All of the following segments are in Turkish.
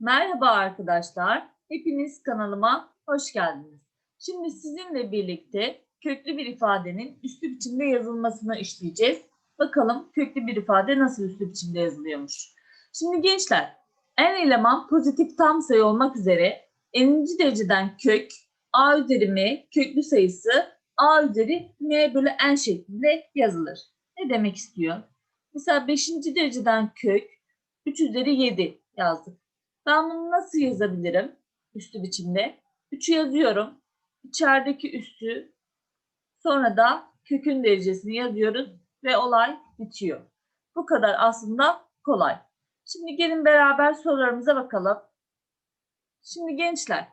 Merhaba arkadaşlar. Hepiniz kanalıma hoş geldiniz. Şimdi sizinle birlikte köklü bir ifadenin üslü biçimde yazılmasını işleyeceğiz. Bakalım köklü bir ifade nasıl üslü biçimde yazılıyormuş. Şimdi gençler, en eleman pozitif tam sayı olmak üzere n'inci dereceden kök a üzeri m köklü sayısı a üzeri m bölü n şeklinde yazılır. Ne demek istiyor? Mesela 5. dereceden kök 3 üzeri 7 yazdık. Ben bunu nasıl yazabilirim üstü biçimde? 3'ü yazıyorum. İçerideki üstü sonra da kökün derecesini yazıyoruz ve olay bitiyor. Bu kadar aslında kolay. Şimdi gelin beraber sorularımıza bakalım. Şimdi gençler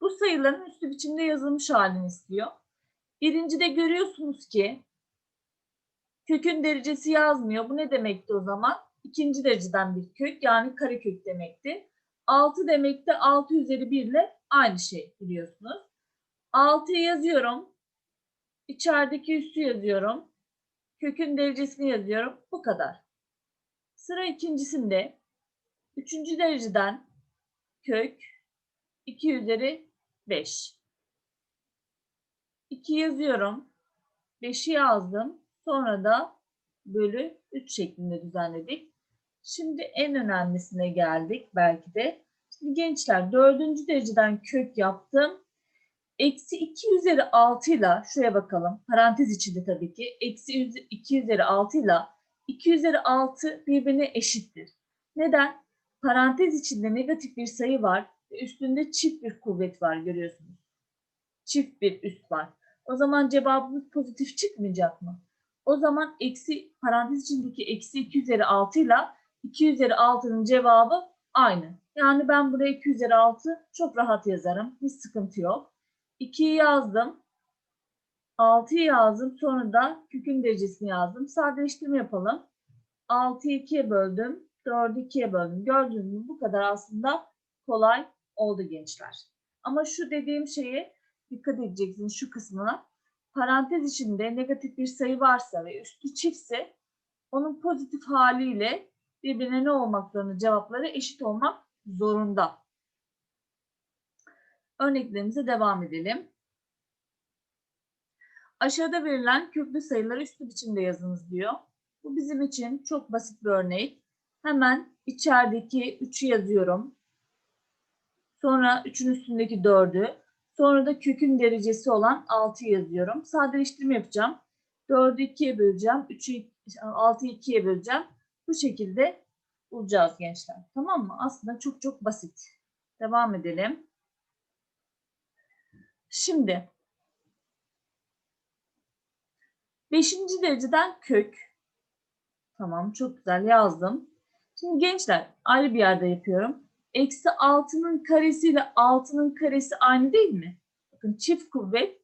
bu sayıların üstü biçimde yazılmış halini istiyor. Birincide görüyorsunuz ki kökün derecesi yazmıyor. Bu ne demekti o zaman? İkinci dereceden bir kök yani karekök demekti. 6 demek de 6 üzeri 1 ile aynı şey biliyorsunuz. 6'yı yazıyorum. İçerideki üssü yazıyorum. Kökün derecesini yazıyorum. Bu kadar. Sıra ikincisinde. Üçüncü dereceden kök 2 üzeri 5. 2 yazıyorum. 5'i yazdım. Sonra da bölü 3 şeklinde düzenledik. Şimdi en önemlisine geldik belki de. Şimdi gençler dördüncü dereceden kök yaptım. Eksi 2 üzeri 6 ile şuraya bakalım. Parantez içinde tabii ki. Eksi 2 üzeri 6 ile 2 üzeri 6 birbirine eşittir. Neden? Parantez içinde negatif bir sayı var ve üstünde çift bir kuvvet var görüyorsunuz. Çift bir üst var. O zaman cevabımız pozitif çıkmayacak mı? O zaman eksi parantez içindeki eksi 2 üzeri 6 ile 2 üzeri 6'nın cevabı aynı. Yani ben buraya 2 üzeri 6 çok rahat yazarım. Hiç sıkıntı yok. 2'yi yazdım. 6'yı yazdım. Sonra da kökün derecesini yazdım. Sadeleştirme yapalım. 6'yı 2'ye böldüm. 4'ü 2'ye böldüm. Gördüğünüz gibi bu kadar aslında kolay oldu gençler. Ama şu dediğim şeye dikkat edeceksiniz şu kısmına parantez içinde negatif bir sayı varsa ve üstü çiftse onun pozitif haliyle birbirine ne olmak zorunda cevapları eşit olmak zorunda. Örneklerimize devam edelim. Aşağıda verilen köklü sayıları üstü biçimde yazınız diyor. Bu bizim için çok basit bir örnek. Hemen içerideki 3'ü yazıyorum. Sonra 3'ün üstündeki 4'ü. Sonra da kökün derecesi olan 6 yazıyorum. Sadeleştirme yapacağım. 4'ü 2'ye böleceğim. 3'ü 6'yı 2'ye böleceğim. Bu şekilde bulacağız gençler. Tamam mı? Aslında çok çok basit. Devam edelim. Şimdi 5. dereceden kök. Tamam çok güzel yazdım. Şimdi gençler ayrı bir yerde yapıyorum eksi 6'nın karesi ile 6'nın karesi aynı değil mi? Bakın çift kuvvet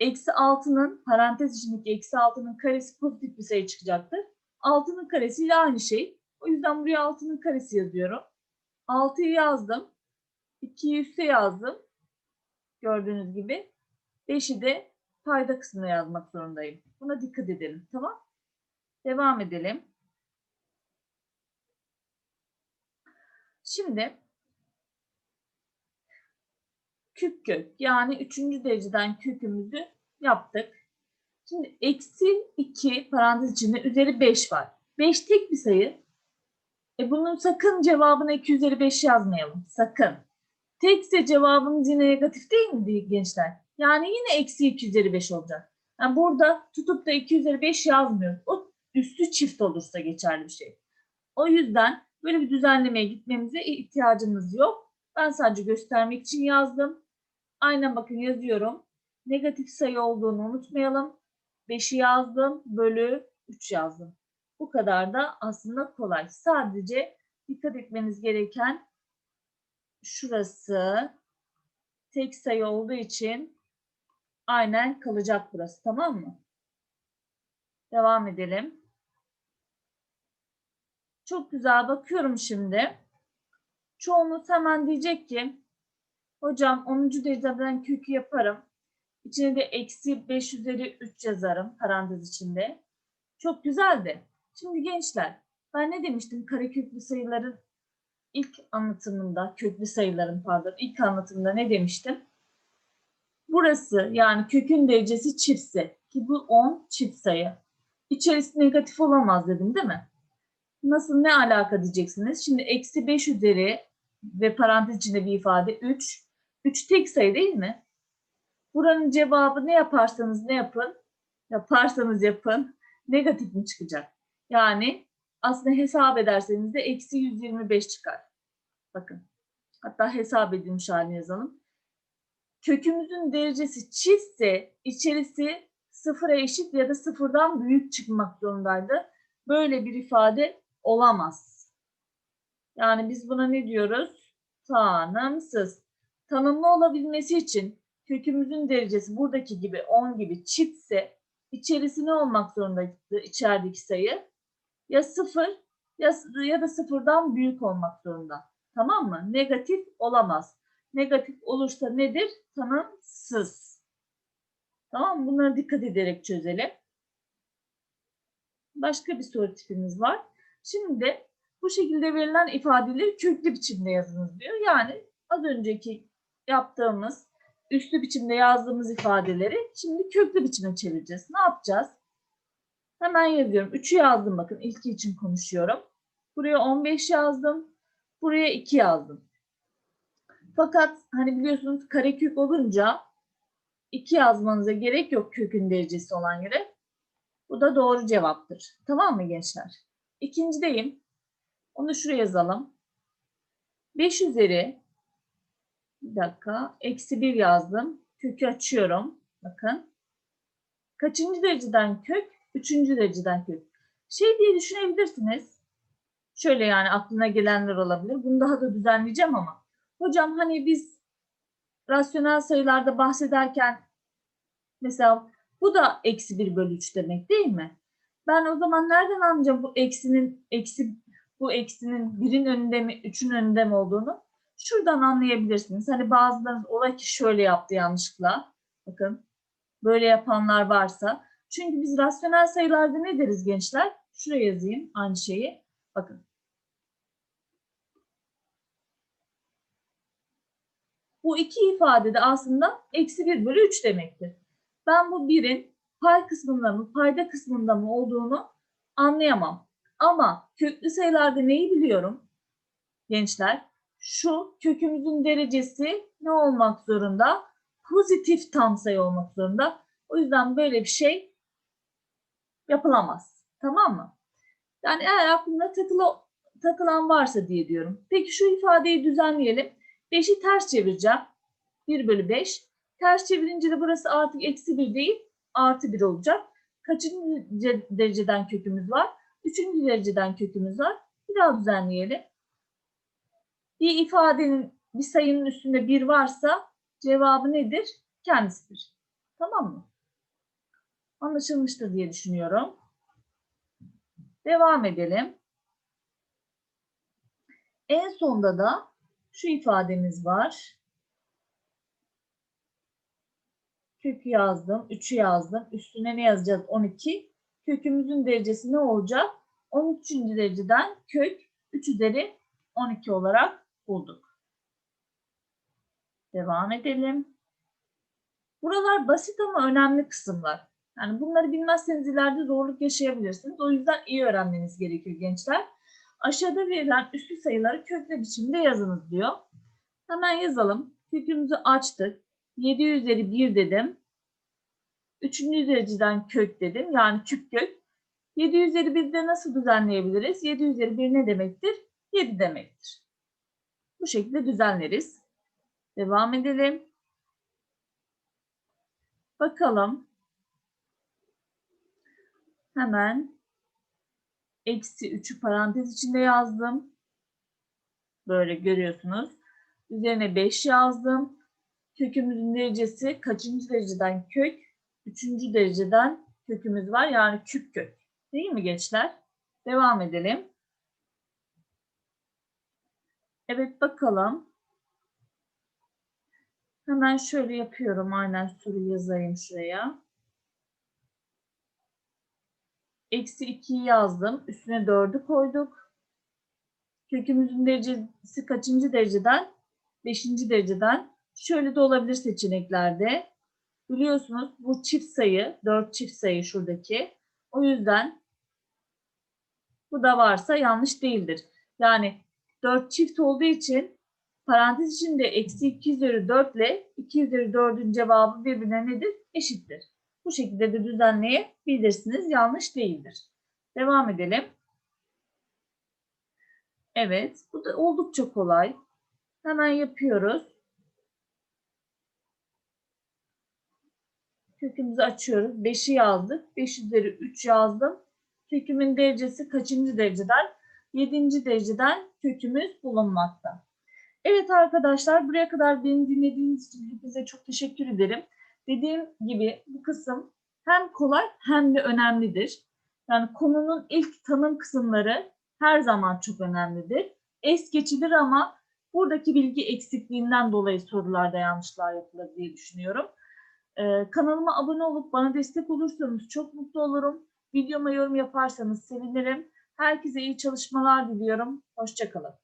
eksi 6'nın parantez içindeki eksi 6'nın karesi pozitif bir sayı çıkacaktır. 6'nın karesi ile aynı şey. O yüzden buraya 6'nın karesi yazıyorum. 6'yı yazdım. 2'yi üste yazdım. Gördüğünüz gibi. 5'i de payda kısmına yazmak zorundayım. Buna dikkat edelim. Tamam. Devam edelim. Şimdi küp kök yani üçüncü dereceden kökümüzü yaptık. Şimdi eksi 2 parantez içinde üzeri 5 var. 5 tek bir sayı. E bunun sakın cevabına 2 üzeri 5 yazmayalım. Sakın. Tekse cevabımız yine negatif değil mi gençler? Yani yine eksi 2 üzeri 5 olacak. Yani burada tutup da 2 üzeri 5 yazmıyoruz. O üstü çift olursa geçerli bir şey. O yüzden Böyle bir düzenlemeye gitmemize ihtiyacımız yok. Ben sadece göstermek için yazdım. Aynen bakın yazıyorum. Negatif sayı olduğunu unutmayalım. 5'i yazdım. Bölü 3 yazdım. Bu kadar da aslında kolay. Sadece dikkat etmeniz gereken şurası tek sayı olduğu için aynen kalacak burası. Tamam mı? Devam edelim. Çok güzel bakıyorum şimdi. Çoğunuz hemen diyecek ki hocam 10. dereceden kökü yaparım. İçine de eksi 5 üzeri 3 yazarım parantez içinde. Çok güzeldi. Şimdi gençler ben ne demiştim kareköklü sayıların ilk anlatımında, köklü sayıların pardon, ilk anlatımında ne demiştim? Burası yani kökün derecesi çiftse ki bu 10 çift sayı. İçerisi negatif olamaz dedim değil mi? Nasıl ne alaka diyeceksiniz? Şimdi eksi 5 üzeri ve parantez içinde bir ifade 3. 3 tek sayı değil mi? Buranın cevabı ne yaparsanız ne yapın? Yaparsanız yapın. Negatif mi çıkacak? Yani aslında hesap ederseniz de eksi 125 çıkar. Bakın. Hatta hesap edilmiş halini yazalım. Kökümüzün derecesi çiftse içerisi sıfıra eşit ya da sıfırdan büyük çıkmak zorundaydı. Böyle bir ifade olamaz. Yani biz buna ne diyoruz? Tanımsız. Tanımlı olabilmesi için kökümüzün derecesi buradaki gibi 10 gibi çiftse içerisi ne olmak zorundaydı içerideki sayı? Ya sıfır ya, ya da sıfırdan büyük olmak zorunda. Tamam mı? Negatif olamaz. Negatif olursa nedir? Tanımsız. Tamam mı? Bunlara dikkat ederek çözelim. Başka bir soru tipimiz var. Şimdi bu şekilde verilen ifadeleri köklü biçimde yazınız diyor. Yani az önceki yaptığımız üslü biçimde yazdığımız ifadeleri şimdi köklü biçime çevireceğiz. Ne yapacağız? Hemen yazıyorum. 3'ü yazdım bakın. İlki için konuşuyorum. Buraya 15 yazdım. Buraya 2 yazdım. Fakat hani biliyorsunuz karekök olunca 2 yazmanıza gerek yok kökün derecesi olan yere. Bu da doğru cevaptır. Tamam mı gençler? İkincideyim. Onu şuraya yazalım. 5 üzeri bir dakika. Eksi 1 yazdım. Kökü açıyorum. Bakın. Kaçıncı dereceden kök? Üçüncü dereceden kök. Şey diye düşünebilirsiniz. Şöyle yani aklına gelenler olabilir. Bunu daha da düzenleyeceğim ama. Hocam hani biz rasyonel sayılarda bahsederken mesela bu da eksi 1 bölü 3 demek değil mi? Ben o zaman nereden anlayacağım bu eksinin eksi bu eksinin birin önünde mi, üçün önünde mi olduğunu? Şuradan anlayabilirsiniz. Hani bazılarınız ola ki şöyle yaptı yanlışlıkla. Bakın böyle yapanlar varsa. Çünkü biz rasyonel sayılarda ne deriz gençler? Şuraya yazayım aynı şeyi. Bakın. Bu iki ifade de aslında eksi 1 bölü 3 demektir. Ben bu birin pay kısmında mı, payda kısmında mı olduğunu anlayamam. Ama köklü sayılarda neyi biliyorum? Gençler, şu kökümüzün derecesi ne olmak zorunda? Pozitif tam sayı olmak zorunda. O yüzden böyle bir şey yapılamaz. Tamam mı? Yani eğer aklında takılı, takılan varsa diye diyorum. Peki şu ifadeyi düzenleyelim. 5'i ters çevireceğim. 1 bölü 5. Ters çevirince de burası artık eksi 1 değil artı 1 olacak. Kaçıncı dereceden kökümüz var? Üçüncü dereceden kökümüz var. Bir daha düzenleyelim. Bir ifadenin bir sayının üstünde 1 varsa cevabı nedir? Kendisidir. Tamam mı? Anlaşılmıştır diye düşünüyorum. Devam edelim. En sonda da şu ifademiz var. Kökü yazdım. 3'ü yazdım. Üstüne ne yazacağız? 12. Kökümüzün derecesi ne olacak? 13. dereceden kök 3 üzeri 12 olarak bulduk. Devam edelim. Buralar basit ama önemli kısımlar. Yani bunları bilmezseniz ileride zorluk yaşayabilirsiniz. O yüzden iyi öğrenmeniz gerekiyor gençler. Aşağıda verilen üslü sayıları kökle biçimde yazınız diyor. Hemen yazalım. Kökümüzü açtık. 7 üzeri 1 dedim. Üçüncü dereceden kök dedim. Yani küp kök. 7 üzeri 1'de nasıl düzenleyebiliriz? 7 üzeri 1 ne demektir? 7 demektir. Bu şekilde düzenleriz. Devam edelim. Bakalım. Hemen eksi 3'ü parantez içinde yazdım. Böyle görüyorsunuz. Üzerine 5 yazdım. Kökümüzün derecesi kaçıncı dereceden kök? Üçüncü dereceden kökümüz var. Yani küp kök. Değil mi gençler? Devam edelim. Evet bakalım. Hemen şöyle yapıyorum. Aynen soruyu yazayım şuraya. Eksi 2'yi yazdım. Üstüne 4'ü koyduk. Kökümüzün derecesi kaçıncı dereceden? Beşinci dereceden. Şöyle de olabilir seçeneklerde. Biliyorsunuz bu çift sayı, 4 çift sayı şuradaki. O yüzden bu da varsa yanlış değildir. Yani 4 çift olduğu için parantez içinde eksi 2 üzeri 4 ile 2 üzeri 4'ün cevabı birbirine nedir? Eşittir. Bu şekilde de düzenleyebilirsiniz. Yanlış değildir. Devam edelim. Evet, bu da oldukça kolay. Hemen yapıyoruz. Kökümüzü açıyoruz. 5'i yazdık. 5 üzeri 3 yazdım. Kökümün derecesi kaçıncı dereceden? 7. dereceden kökümüz bulunmakta. Evet arkadaşlar buraya kadar beni dinlediğiniz için hepinize çok teşekkür ederim. Dediğim gibi bu kısım hem kolay hem de önemlidir. Yani konunun ilk tanım kısımları her zaman çok önemlidir. Es geçilir ama buradaki bilgi eksikliğinden dolayı sorularda yanlışlar yapılır diye düşünüyorum. Ee, kanalıma abone olup bana destek olursanız çok mutlu olurum. Videoma yorum yaparsanız sevinirim. Herkese iyi çalışmalar diliyorum. Hoşçakalın.